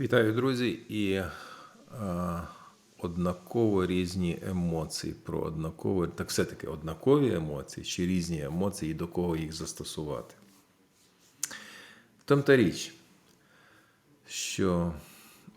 Вітаю, друзі, і е, однаково різні емоції про однаково, так все-таки однакові емоції чи різні емоції, і до кого їх застосувати. В тому та річ, що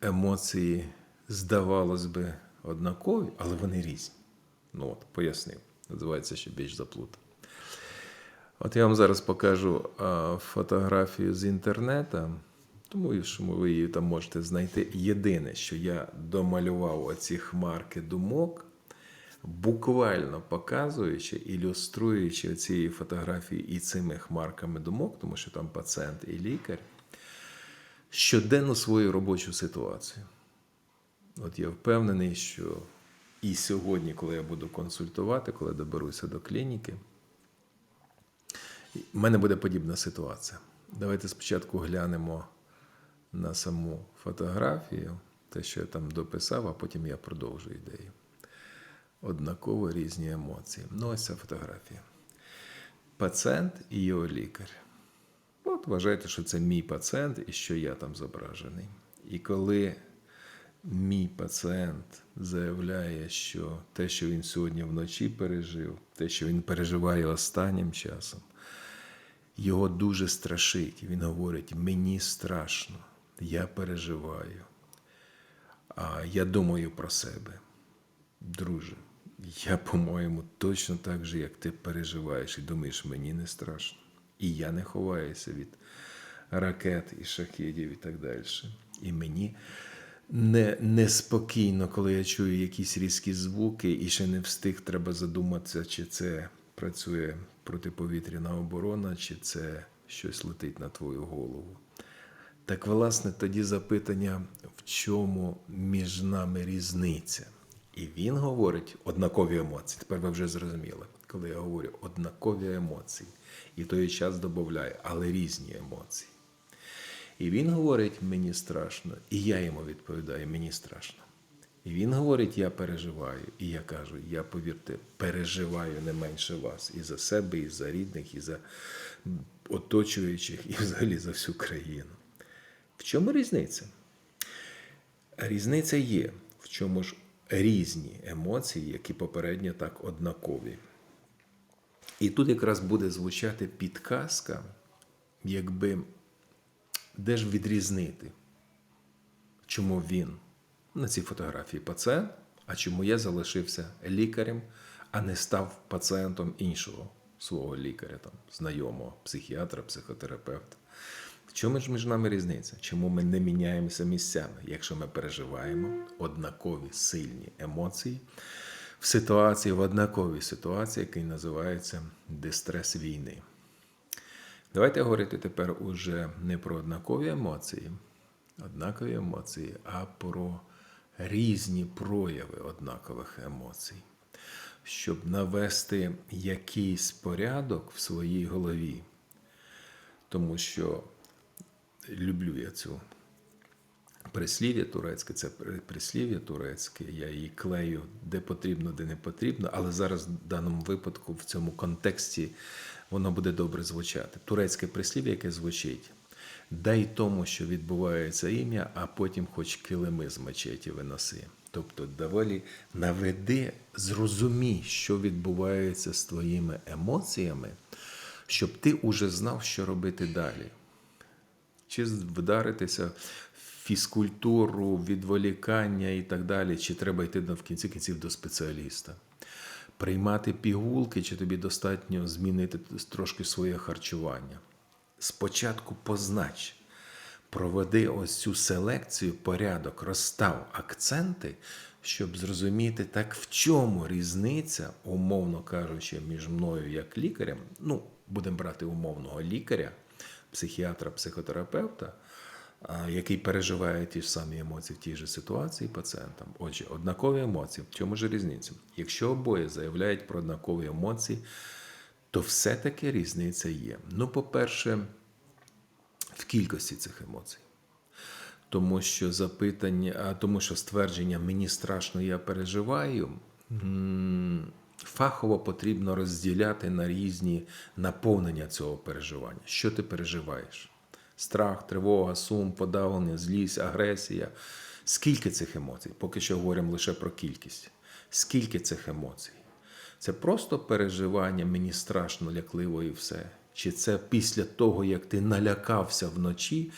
емоції, здавалось би, однакові, але вони різні. Ну от, пояснив. Називається ще більш заплутано. От я вам зараз покажу а, фотографію з інтернету, тому що ви її там можете знайти. Єдине, що я домалював оці хмарки думок, буквально показуючи, ілюструючи цієї фотографії і цими хмарками думок, тому що там пацієнт і лікар, щоденну свою робочу ситуацію. От я впевнений, що і сьогодні, коли я буду консультувати, коли доберуся до клініки, у мене буде подібна ситуація. Давайте спочатку глянемо на саму фотографію, те, що я там дописав, а потім я продовжу ідею. Однаково різні емоції. Ну, ось ця фотографія. Пацієнт і його лікар. От вважайте, що це мій пацієнт і що я там зображений. І коли мій пацієнт заявляє, що те, що він сьогодні вночі пережив, те, що він переживає останнім часом, його дуже страшить. Він говорить: мені страшно, я переживаю, а я думаю про себе. Друже, я, по-моєму, точно так же, як ти переживаєш і думаєш, мені не страшно. І я не ховаюся від ракет і шахідів і так далі. І мені не, неспокійно, коли я чую якісь різкі звуки, і ще не встиг, треба задуматися, чи це працює протиповітряна оборона, чи це щось летить на твою голову. Так, власне, тоді запитання, в чому між нами різниця? І він говорить однакові емоції. Тепер ви вже зрозуміли, коли я говорю однакові емоції, і той час додає, але різні емоції. І він говорить, мені страшно, і я йому відповідаю, мені страшно. І він говорить, я переживаю. І я кажу, я повірте, переживаю не менше вас і за себе, і за рідних, і за оточуючих, і взагалі за всю країну. В чому різниця? Різниця є, в чому ж різні емоції, які попередньо так однакові. І тут якраз буде звучати підказка, якби де ж відрізнити, чому він на цій фотографії пацієнт, а чому я залишився лікарем, а не став пацієнтом іншого свого лікаря, там, знайомого, психіатра, психотерапевта. В чому ж між нами різниця? Чому ми не міняємося місцями, якщо ми переживаємо однакові сильні емоції в ситуації, в однаковій ситуації, який називається дистрес війни? Давайте говорити тепер уже не про однакові емоції, однакові емоції, а про різні прояви однакових емоцій, щоб навести якийсь порядок в своїй голові. Тому що люблю я цю прислів'я турецьке, це прислів'я турецьке, я її клею де потрібно, де не потрібно, але зараз в даному випадку, в цьому контексті, воно буде добре звучати. Турецьке прислів'я, яке звучить. Дай тому, що відбувається ім'я, а потім хоч килими з мечеті виноси. Тобто, доволі наведи, зрозумій, що відбувається з твоїми емоціями, щоб ти уже знав, що робити далі. Чи вдаритися в фізкультуру, відволікання і так далі, чи треба йти в кінці кінців до спеціаліста. Приймати пігулки, чи тобі достатньо змінити трошки своє харчування спочатку познач, проведи ось цю селекцію, порядок, розстав акценти, щоб зрозуміти, так в чому різниця, умовно кажучи, між мною як лікарем, ну, будемо брати умовного лікаря, психіатра, психотерапевта, який переживає ті ж самі емоції в тій же ситуації пацієнтам. Отже, однакові емоції. В чому ж різниця? Якщо обоє заявляють про однакові емоції, то все-таки різниця є. Ну, по-перше, в кількості цих емоцій. Тому що запитання, тому що ствердження мені страшно, я переживаю, фахово потрібно розділяти на різні наповнення цього переживання. Що ти переживаєш? Страх, тривога, сум, подавлення, злість, агресія. Скільки цих емоцій? Поки що говоримо лише про кількість. Скільки цих емоцій? Це просто переживання, мені страшно, лякливо і все. Чи це після того, як ти налякався вночі,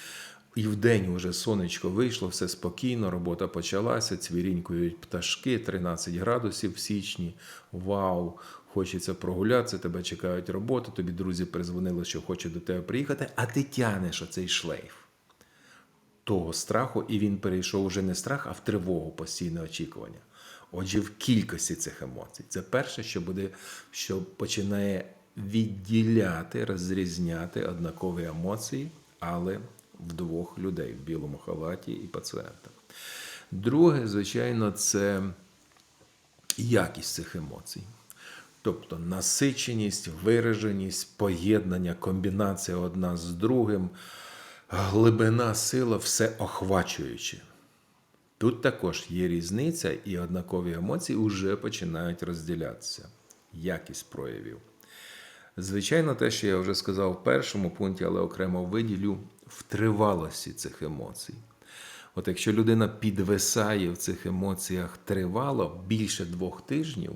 і вдень уже сонечко вийшло, все спокійно, робота почалася, цвірінькують пташки, 13 градусів в січні. Вау! Хочеться прогулятися, тебе чекають роботи, тобі друзі перезвонили, що хочуть до тебе приїхати, а ти тянеш оцей шлейф того страху, і він перейшов уже не страх, а в тривогу постійне очікування. Отже, в кількості цих емоцій. Це перше, що буде, що починає відділяти, розрізняти однакові емоції, але в двох людей в білому халаті і пацієнта. Друге, звичайно, це якість цих емоцій. Тобто насиченість, вираженість, поєднання, комбінація одна з другим, глибина, сила, все охвачуюче. Тут також є різниця, і однакові емоції вже починають розділятися. Якість проявів. Звичайно, те, що я вже сказав в першому пункті, але окремо виділю в тривалості цих емоцій. От якщо людина підвисає в цих емоціях тривало більше двох тижнів,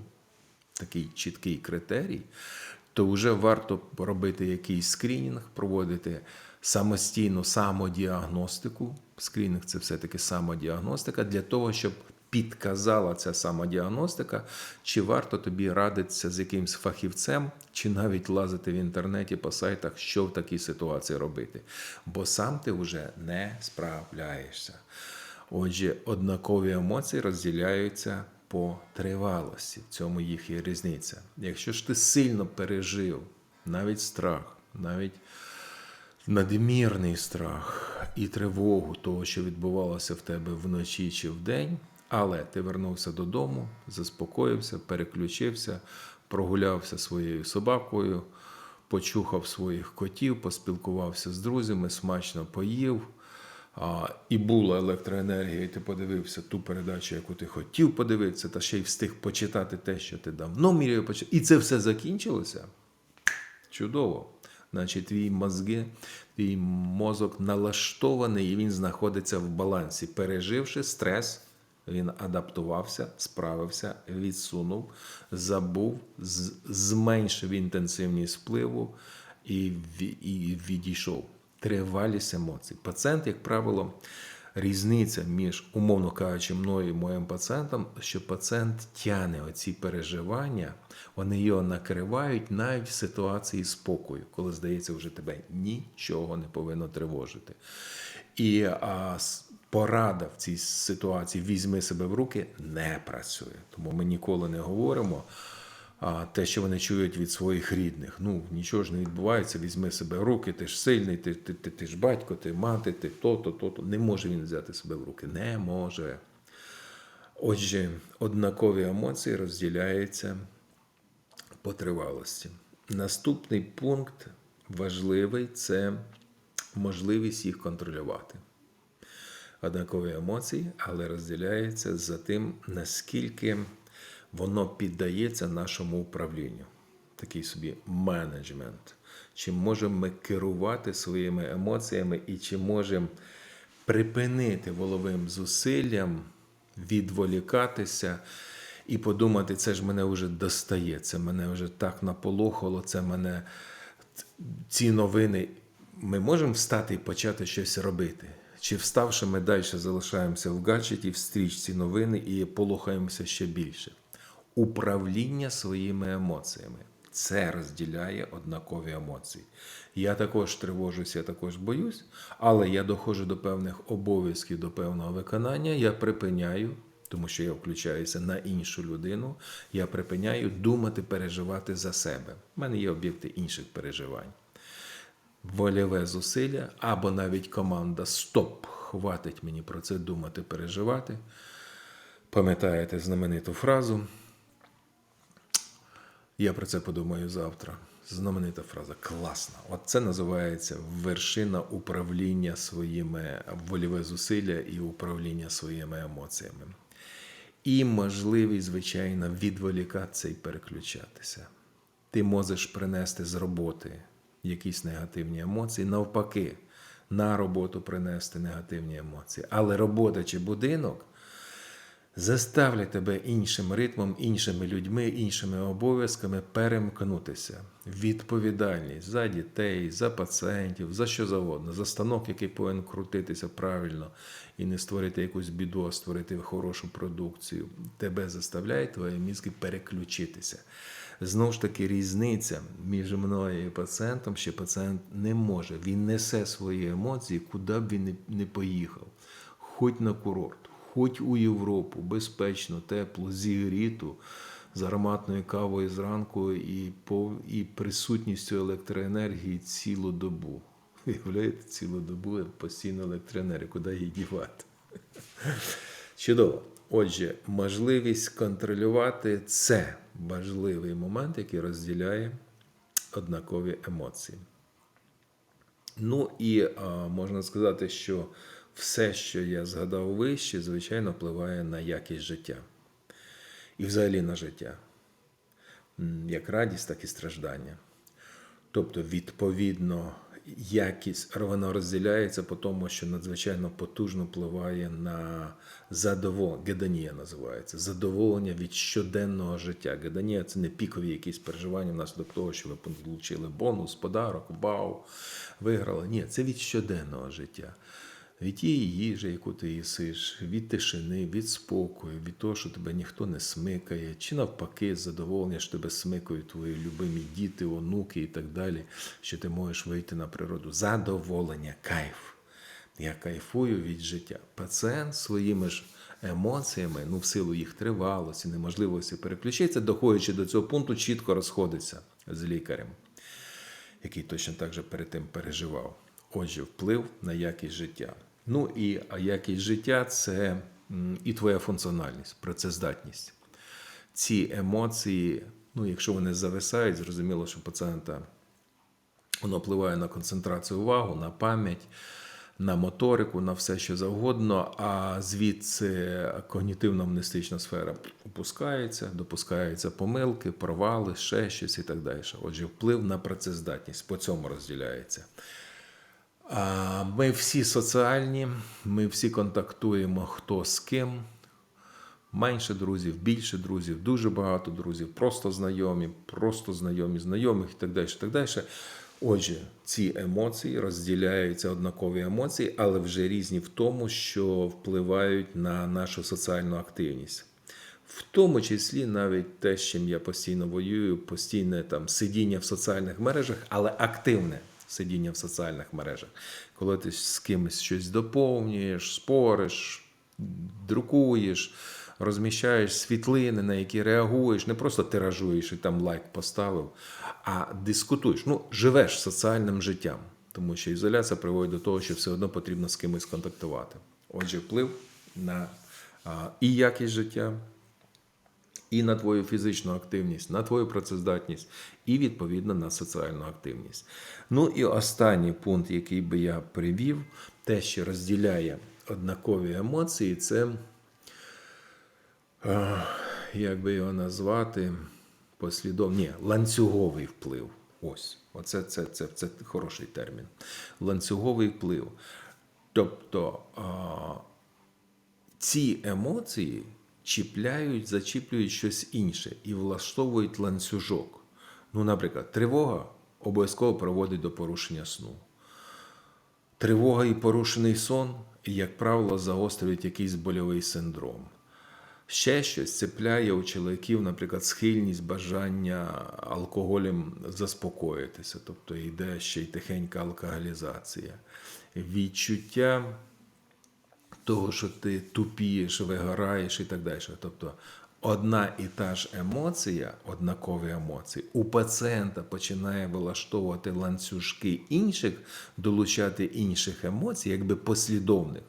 такий чіткий критерій, то вже варто робити якийсь скринінг, проводити самостійну самодіагностику. Скринінг це все-таки самодіагностика для того, щоб підказала ця самодіагностика, чи варто тобі радитися з якимсь фахівцем, чи навіть лазити в інтернеті по сайтах, що в такій ситуації робити. Бо сам ти вже не справляєшся. Отже, однакові емоції розділяються по тривалості. В цьому їх є різниця. Якщо ж ти сильно пережив навіть страх, навіть надмірний страх і тривогу того, що відбувалося в тебе вночі чи вдень, але ти вернувся додому, заспокоївся, переключився, прогулявся своєю собакою, почухав своїх котів, поспілкувався з друзями, смачно поїв. А, і була електроенергія, і ти подивився ту передачу, яку ти хотів подивитися, та ще й встиг почитати те, що ти давно мріяв почитати. І це все закінчилося. Чудово. Значить, твій мозги, твій мозок налаштований і він знаходиться в балансі. Переживши стрес, він адаптувався, справився, відсунув, забув, зменшив інтенсивність впливу і, відійшов. Тривалість емоцій. Пацієнт, як правило, різниця між, умовно кажучи, мною і моїм пацієнтом, що пацієнт тяне оці переживання, вони його накривають навіть в ситуації спокою, коли здається, вже тебе нічого не повинно тривожити. І а, порада в цій ситуації візьми себе в руки не працює. Тому ми ніколи не говоримо. А те, що вони чують від своїх рідних. Ну, нічого ж не відбувається, візьми себе в руки, ти ж сильний, ти, ти, ти, ти ж батько, ти мати, ти то-то, то-то. Не може він взяти себе в руки. Не може. Отже, однакові емоції розділяються по тривалості. Наступний пункт важливий це можливість їх контролювати. Однакові емоції, але розділяються за тим, наскільки воно піддається нашому управлінню. Такий собі менеджмент. Чи можемо ми керувати своїми емоціями і чи можемо припинити воловим зусиллям, відволікатися і подумати, це ж мене вже достає, це мене вже так наполохало, це мене ці новини. Ми можемо встати і почати щось робити. Чи вставши, ми далі залишаємося в гаджеті, в стрічці новини і полохаємося ще більше. Управління своїми емоціями. Це розділяє однакові емоції. Я також тривожусь, я також боюсь, але я доходжу до певних обов'язків, до певного виконання, я припиняю, тому що я включаюся на іншу людину, я припиняю думати, переживати за себе. У мене є об'єкти інших переживань вольове зусилля, або навіть команда Стоп! Хватить мені про це думати, переживати. Пам'ятаєте знамениту фразу? Я про це подумаю завтра. Знаменита фраза. Класна. От це називається вершина управління своїми вольове зусилля і управління своїми емоціями. І можливість, звичайно, відволікатися і переключатися. Ти можеш принести з роботи якісь негативні емоції. Навпаки, на роботу принести негативні емоції. Але робота чи будинок заставлять тебе іншим ритмом, іншими людьми, іншими обов'язками перемкнутися. Відповідальність за дітей, за пацієнтів, за що завгодно, за станок, який повинен крутитися правильно і не створити якусь біду, а створити хорошу продукцію. Тебе заставляє твої мізки переключитися. Знову ж таки, різниця між мною і пацієнтом, що пацієнт не може, він несе свої емоції, куди б він не- поїхав, хоч на курорт, хоч у Європу, безпечно, тепло, зігріту, з ароматною кавою зранку і, по, і присутністю електроенергії цілу добу. Виявляєте, цілу добу постійно електроенергія, куди її дівати? Чудово. Отже, можливість контролювати це важливий момент, який розділяє однакові емоції. Ну і а, можна сказати, що все, що я згадав вище, звичайно, впливає на якість життя і взагалі на життя, як радість, так і страждання. Тобто, відповідно, якість воно розділяється по тому, що надзвичайно потужно впливає на задоволення, гедонія називається, задоволення від щоденного життя. Гедонія – це не пікові якісь переживання внаслідок того, що ви отримали бонус, подарок, вау, виграли. Ні, це від щоденного життя. Від тієї їжі, яку ти їсиш, від тишини, від спокою, від того, що тебе ніхто не смикає, чи навпаки, задоволення, що тебе смикають твої любимі діти, онуки і так далі, що ти можеш вийти на природу. Задоволення, кайф. Я кайфую від життя. Пацієнт своїми ж емоціями, ну в силу їх тривалості, неможливості переключитися, доходячи до цього пункту, чітко розходиться з лікарем, який точно так же перед тим переживав. Отже, вплив на якість життя. Ну і якість життя це і твоя функціональність, працездатність. Ці емоції, ну, якщо вони зависають, зрозуміло, що пацієнта Воно впливає на концентрацію увагу, на пам'ять, на моторику, на все, що завгодно. А звідси когнітивно-мнестична сфера опускається, допускаються помилки, провали, ще щось і так далі. Отже, вплив на працездатність по цьому розділяється. Ми всі соціальні, ми всі контактуємо хто з ким. Менше друзів, більше друзів, дуже багато друзів, просто знайомі, просто знайомі, знайомих і так далі. так далі. Отже, ці емоції розділяються однакові емоції, але вже різні в тому, що впливають на нашу соціальну активність. В тому числі навіть те, з чим я постійно воюю, постійне там сидіння в соціальних мережах, але активне сидіння в соціальних мережах. Коли ти з кимось щось доповнюєш, спориш, друкуєш, розміщаєш світлини, на які реагуєш, не просто тиражуєш і там лайк поставив, а дискутуєш. Ну, живеш соціальним життям, тому що ізоляція приводить до того, що все одно потрібно з кимось контактувати. Отже, вплив на і якість життя, і на твою фізичну активність, на твою працездатність, і відповідно на соціальну активність. Ну і останній пункт, який би я привів, те, що розділяє однакові емоції, це е, як би його назвати, послідов... Ні, ланцюговий вплив. Ось, оце це, це, це хороший термін. Ланцюговий вплив. Тобто ці емоції чіпляють, зачіплюють щось інше і влаштовують ланцюжок. Ну, наприклад, тривога обов'язково приводить до порушення сну. Тривога і порушений сон, як правило, загострюють якийсь больовий синдром. Ще щось цепляє у чоловіків, наприклад, схильність, бажання алкоголем заспокоїтися, тобто йде ще й тихенька алкоголізація. Відчуття того, що ти тупієш, вигораєш і так далі. Тобто одна і та ж емоція, однакові емоції, у пацієнта починає вилаштовувати ланцюжки інших, долучати інших емоцій, якби послідовних.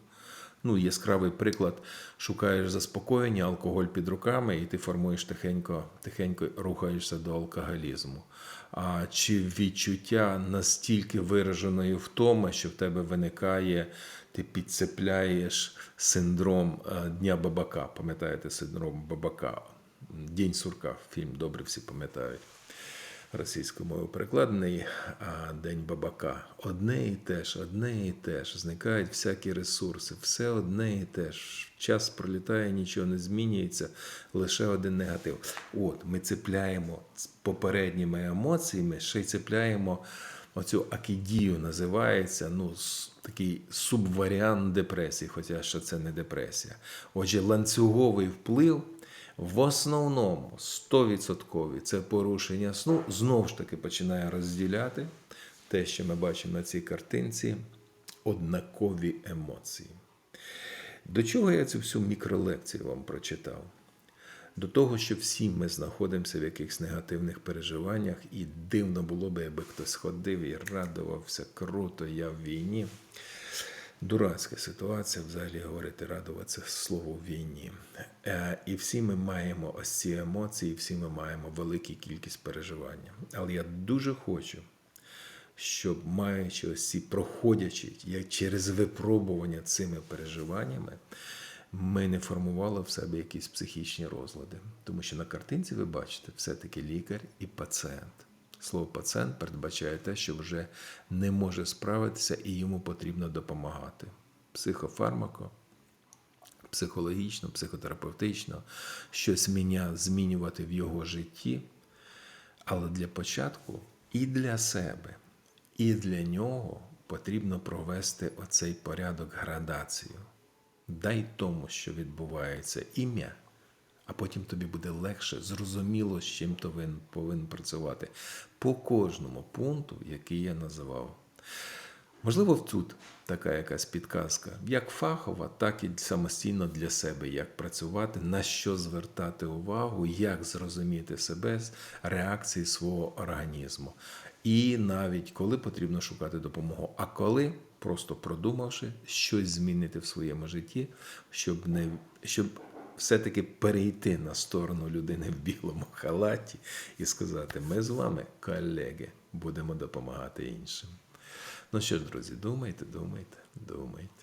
Ну, яскравий приклад, шукаєш заспокоєння, алкоголь під руками, і ти формуєш тихенько, тихенько рухаєшся до алкоголізму. А чи відчуття настільки вираженої втоми, що в тебе виникає, ти підцепляєш синдром е, Дня Бабака. Пам'ятаєте синдром Бабака? День сурка, фільм добре всі пам'ятають. російською мовою перекладений, а День Бабака. Одне і те ж, одне і те ж. Зникають всякі ресурси, все одне і те ж. Час пролітає, нічого не змінюється, лише один негатив. От, ми цепляємо з попередніми емоціями, ще й цепляємо оцю акідію, називається, ну, такий субваріант депресії, хоча що це не депресія. Отже, ланцюговий вплив в основному 100% це порушення сну. Знову ж таки починає розділяти те, що ми бачимо на цій картинці, однакові емоції. До чого я цю всю мікролекцію вам прочитав? До того, що всі ми знаходимося в якихось негативних переживаннях, і дивно було би, якби хтось ходив і радувався, круто, я в війні. Дурацька ситуація взагалі говорити, радуватися слово війні. Е, І всі ми маємо ось ці емоції, всі ми маємо велику кількість переживання. Але я дуже хочу, щоб маючи ось ці проходячи як через випробування цими переживаннями, ми не формували в себе якісь психічні розлади. Тому що на картинці ви бачите все-таки лікар і пацієнт. Слово пацієнт передбачає те, що вже не може справитися і йому потрібно допомагати. Психофармако, психологічно, психотерапевтично, щось змінювати в його житті. Але для початку і для себе, і для нього потрібно провести оцей порядок градацію. Дай тому, що відбувається ім'я, а потім тобі буде легше, зрозуміло, з чим ти повинен, працювати по кожному пункту, який я називав. Можливо, тут така якась підказка, як фахова, так і самостійно для себе, як працювати, на що звертати увагу, як зрозуміти себе з реакції свого організму. І навіть коли потрібно шукати допомогу, а коли, просто продумавши, щось змінити в своєму житті, щоб не щоб все-таки перейти на сторону людини в білому халаті і сказати: ми з вами, колеги, будемо допомагати іншим. Ну що ж, друзі, думайте, думайте, думайте.